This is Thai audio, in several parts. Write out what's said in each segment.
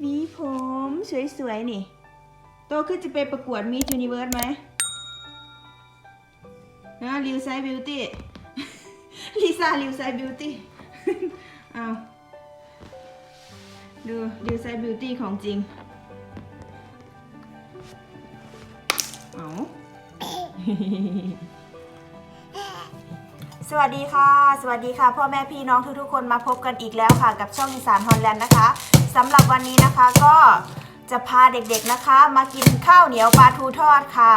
หวีผมสวยๆนี่ โตขึ้นจะไปประกวดมีจูนิเวิร์สไหมนะลิวไซบิวตี้ลิซ่าลิวไซบิวตี้เอาดูลิวไซบิวตี้ของจริง เอาสวัสดีค่ะ สวัสดีค่ะ พ่อแม่พี่น้องทุกๆคนมาพบกันอีกแล้วค่ะ กับช่องอีสานฮอลแลนด์นะคะ สำหรับวันนี้นะคะก็จะพาเด็กๆนะคะ มากินข้าวเหนียวปลาทูทอดค่ะ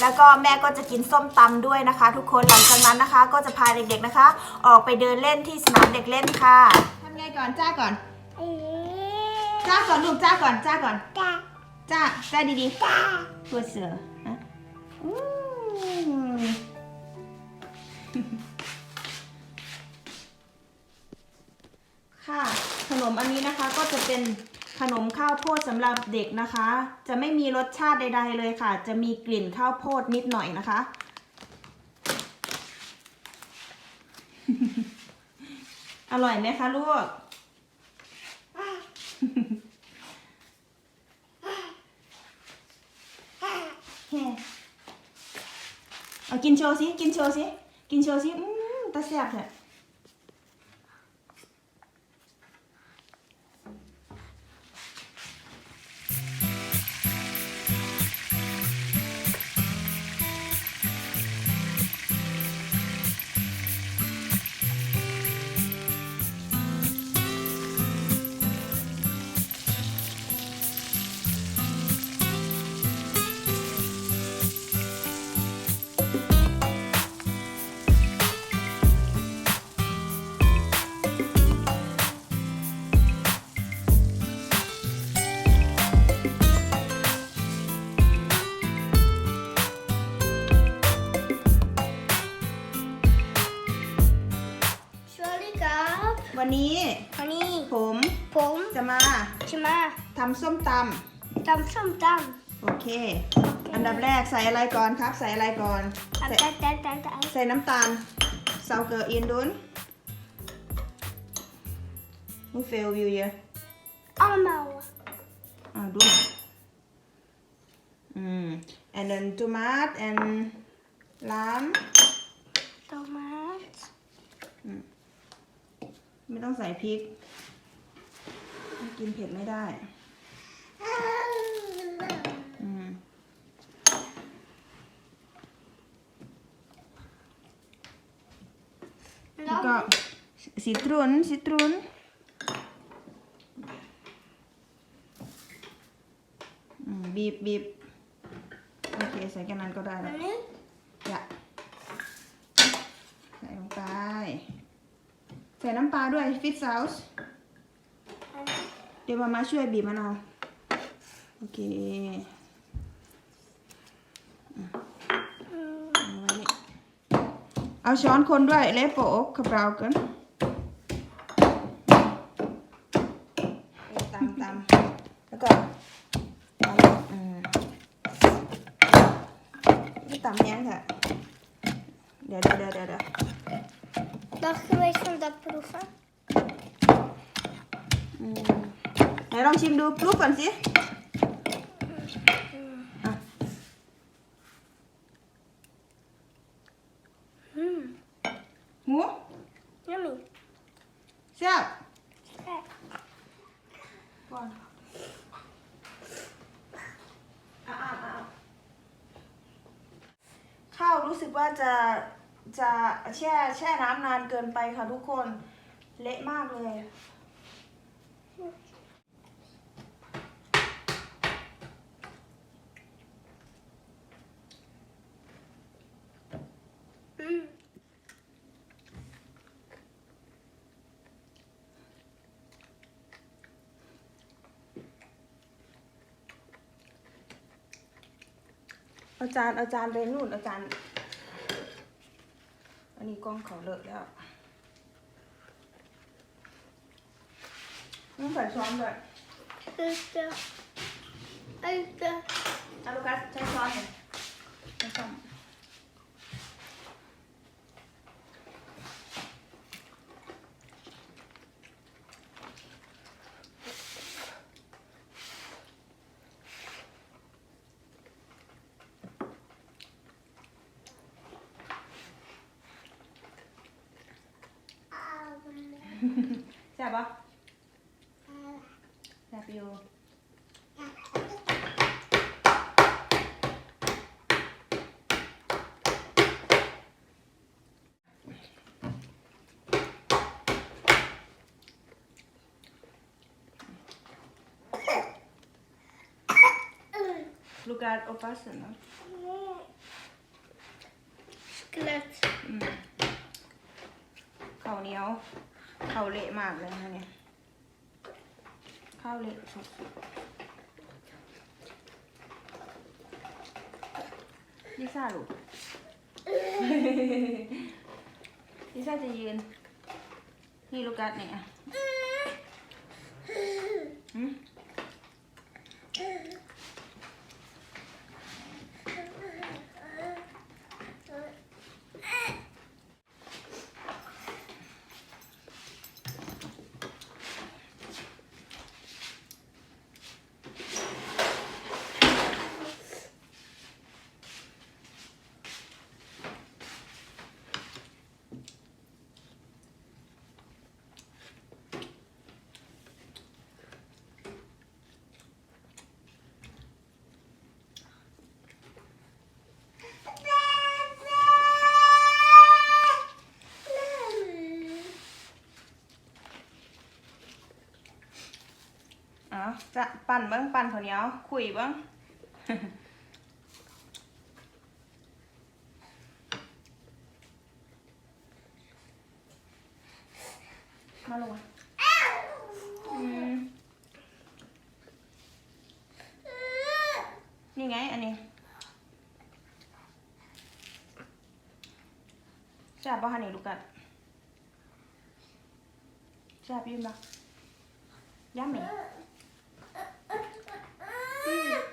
แล้วก็แม่ก็จะกินส้มตำด้วยนะคะ ทุกคนหลังจากนั้นนะคะ ก็จะพาเด็กๆนะคะ ออกไปเดินเล่นที่สนามเด็กเล่นค่ะทำไงก่อนจ้าก่อนจ้าก่อนลูกจ้าก่อนจ้าก่อนจ้าจ้าจ้าดีจ้าๆตัวเสือฮะอู้ค่ะ นมอันนี้นะคะก็จะเป็นขนมข้าวโพดสำหรับเด็กนะคะ จะไม่มีรสชาติใด ๆ เลยค่ะ จะมีกลิ่นข้าวโพดนิดหน่อยนะคะ อร่อยไหมคะลูก เอากินโชว์สิ กินโชว์สิ กินโชว์สิ อืมตาแซ่บแท้ส วันนี้วันนี้ผมผมจะมาจะมาทำส้มตตำส้มตำโอเค อันดับแรกใส่อะไรก่อนครับ ใส่อะไรก่อนำใส่ตำตำตำตำใส่น้ำตาลเซาเกอร์อินดุนมูเฟลวิวเยอะ allemaal อ่าดุนอืม and then tomaat and lamb tomaat ไม่ต้องใส่พริกไม่กินเผ็ดไม่ได้อืมแล้วก็ซิตรุนซิตรุนอืมบีบบีบโอเค ใส่แค่นั้นก็ได้แล้ว en nu อย่าใส่ลงไป ใส่น้ำปลาด้วยฟิตซาวส์เดี๋ยวมามาช่วยบีบมะนาวโอเคเอาช้อนคนด้วยเละโปะขับเรากันตามตามแล้วก็เอาอืมนี่ตำยังค่ะเดี๋ยวเดี๋ยวเดี๋ยวเดี๋ยว เดี๋ยว Mag ik een beetje van dat proeven? อืมไหนลองชิมดูปลุกก่อนสิอะ Mm, หู yummy. แซ่บ Kijk. ก่อนอะอะอะข้าวรู้สึกว่าจะ จะแช่แช่น้ำนานเกินไปค่ะทุกคนเละมากเลย อาจารย์อาจารย์ไปนู่นอาจารย์ อันนี้กล้องเขาเลอะแล้วต้องใส่ช้อนด้วย Eten. Eten. อาลูกัสใช้ช้อนหน่อยใช้ช้อน ช่บปะแซ่บอยู่ลูกาโอปัสเนาะ Skelett. อืมข้าวเหนียว ข้าวเละมากเลยนะเนี่ยข้าวเละสุดลิซ่าลูกลิซ่าจะยืน นี่ลูกกัดเนี่ยหืม อ๋อจะ ปั่นเบิ้งปั่นข้าวเหนียวคุยเบิ้งมาลงนี่ไง อันนี้แซ่บป่ะคะนี่ลูกกัดแซ่บยืนปะย่ำไหม Woo!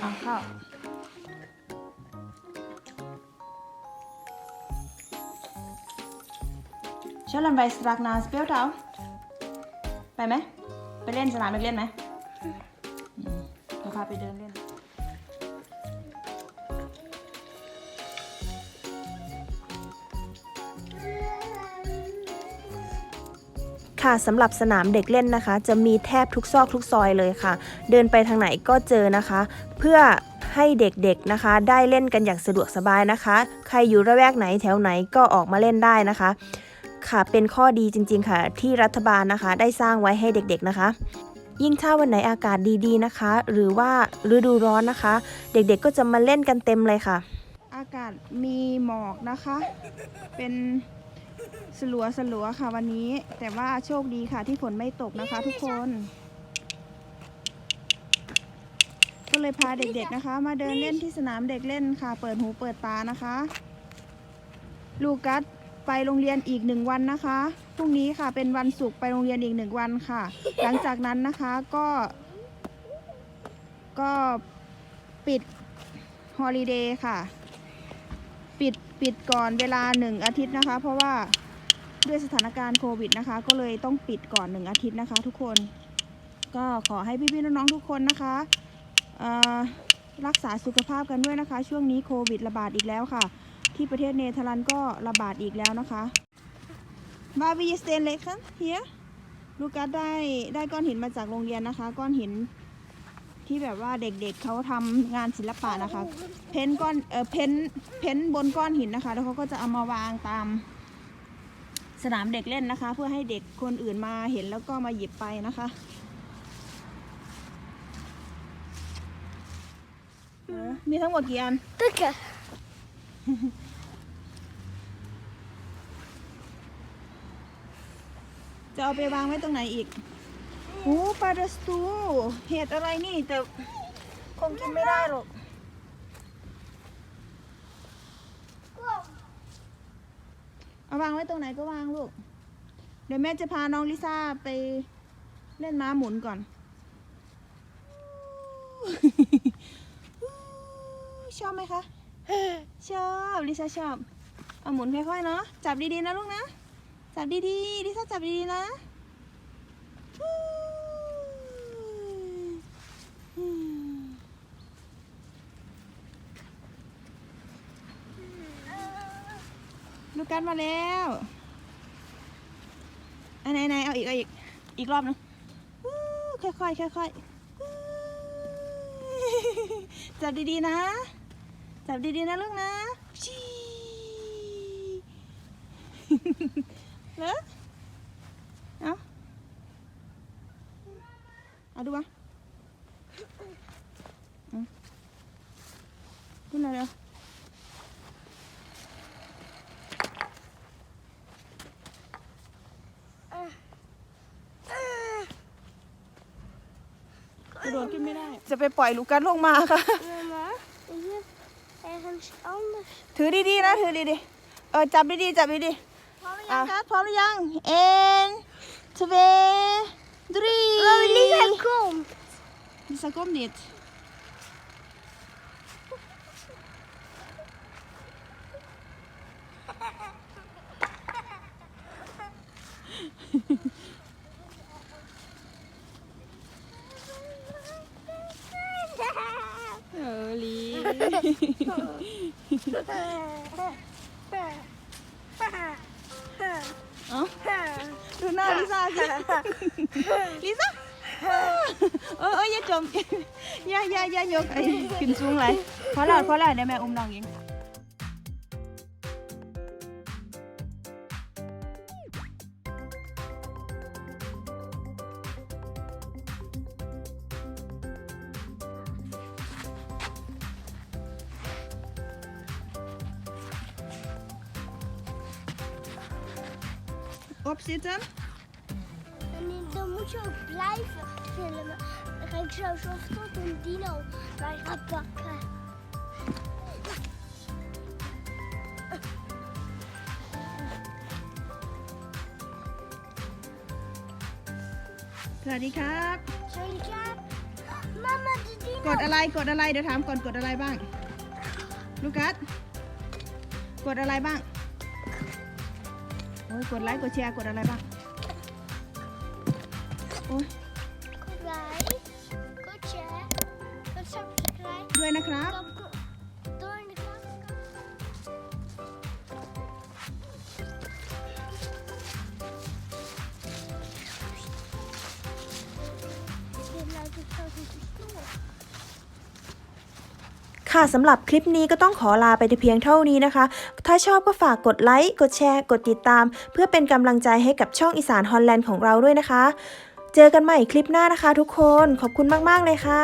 เอาเข้าชอบลันไปสตรักนาสเปลเท้าไปไหม ไปเล่นสนามเด็กเล่นไหมเดี๋ยวพาไปเดินเล่น ค่ะสำหรับสนามเด็กเล่นนะคะ จะมีแทบทุกซอกทุกซอยเลยค่ะ เดินไปทางไหนก็เจอนะคะ เพื่อให้เด็กๆนะคะ ได้เล่นกันอย่างสะดวกสบายนะคะ ใครอยู่ระแวกไหนแถวไหนก็ออกมาเล่นได้นะคะ ค่ะเป็นข้อดีจริง ๆ ค่ะ ที่รัฐบาลนะคะ ได้สร้างไว้ให้เด็กๆนะคะ ยิ่งถ้าวันไหนอากาศดีๆนะคะ หรือว่าฤดูร้อนนะคะ เด็กๆก็จะมาเล่นกันเต็มเลยค่ะ อากาศมีหมอกนะคะ เป็นสลัวสลัวๆค่ะวันนี้ แต่ว่าโชคดีค่ะที่ฝนไม่ตกนะคะ ทุกคน ก็เลยพาเด็กๆนะคะ มาเดินเล่นที่สนามเด็กเล่นค่ะ เปิดหูเปิดตานะคะ ลูกัสไปโรงเรียนอีกหนึ่งวันนะคะพรุ่งนี้ค่ะเป็นวันศุกร์ไปโรงเรียนอีกหนึ่งวันค่ะ หลังจากนั้นนะคะก็ ก็ปิดฮอลิเดย์ค่ะ ปิดปิดก่อนเวลาหนึ่งอาทิตย์นะคะ เพราะว่าด้วยสถานการณ์โควิดนะคะ ก็เลยต้องปิดก่อนหนึ่งอาทิตย์นะคะ ทุกคนก็ขอให้พี่ๆน้องๆทุกคนนะคะ รักษาสุขภาพกันด้วยนะคะ ช่วงนี้โควิดระบาดอีกแล้วค่ะ ที่ประเทศเนเธอร์แลนด์ก็ระบาดอีกแล้วนะคะบาบีสเตนเล็กค่ะเฮียลูกัสได้ได้ก้อนหินมาจากโรงเรียนนะคะ ก้อนหินที่แบบว่าเด็กๆเขาทำงานศิลปะนะคะ เพ้นก้อนเออเพ้นเพ้นบนก้อนหินนะคะ แล้วเขาก็จะเอามาวางตามสนามเด็กเล่นนะคะ เพื่อให้เด็กคนอื่นมาเห็นแล้วก็มาหยิบไปนะคะ เออ มีทั้งหมดกี่อัน Tukke. จะเอาไปวางไว้ตรงไหนอีกโอ้ปลาดัสตูเห็ดอะไรนี่แต่คงกินไม่ได้หรอกเอาวางไว้ตรงไหนก็วางลูก เดี๋ยวแม่จะพาน้องลิซ่าไปเล่นม้าหมุนก่อน ชอบไหมคะ ชอบลิซ่าชอบ เอาหมุนค่อยๆเนาะ จับดีๆนะลูกนะ จับดีๆลิซ่าจับดีๆนะลูกกันมาแล้ว อันไหนไหนเอาอีกเอาอีก อีกรอบนึงอู้ค่อยๆค่อยๆอู้จับดีๆนะ จับดีๆนะลูกนะชีเหรอเอาเอาดูวะอืมขึ้นมาเร็วกระโดดขึ้นไม่ได้ จะไปปล่อยลูกกันลงมาค่ะ ถือดีๆนะ ถือดีๆ เออจับดีๆจับดีๆอะครับพร้อมหรือยัง en twee drie Oh, Lisa komt. Lisa komt niet Oh, lief. เอ้า ดูหน้าลิซ่าสิลิซ่าเออเอออย่าจมอย่าอย่าอย่ายกไอ้ขึ้นสูงเลยพอแล้วพอแล้วเดี๋ยวแม่อุ้มน้องเอง Opzitten. En dan moet je ook blijven filmen. Dan ga ik zo zorg tot een dino mij gaat pakken. สวัสดีครับ Sorry, Jaap. Mama, de ก dino. ดอะไรกดอะไรเดี๋ยวถามก่อนกดอะไรบ้าง ลูกัสกดอะไรบ้าง โอ้ยกดไลค์กดแชร์กดอะไรบ้างโอ้ย Goed like. Goed share. Goed subscribe. ด้วยนะครับ Kap- Door in de kast. Dit lijkt het zo te storen. ค่ะสำหรับคลิปนี้ก็ต้องขอลาไปเพียงเท่านี้นะคะ ถ้าชอบก็ฝากกดไลค์ กดแชร์ กดติดตาม เพื่อเป็นกำลังใจให้กับช่องอีสานฮอลแลนด์ของเราด้วยนะคะ เจอกันใหม่คลิปหน้านะคะทุกคน ขอบคุณมาก ๆ เลยค่ะ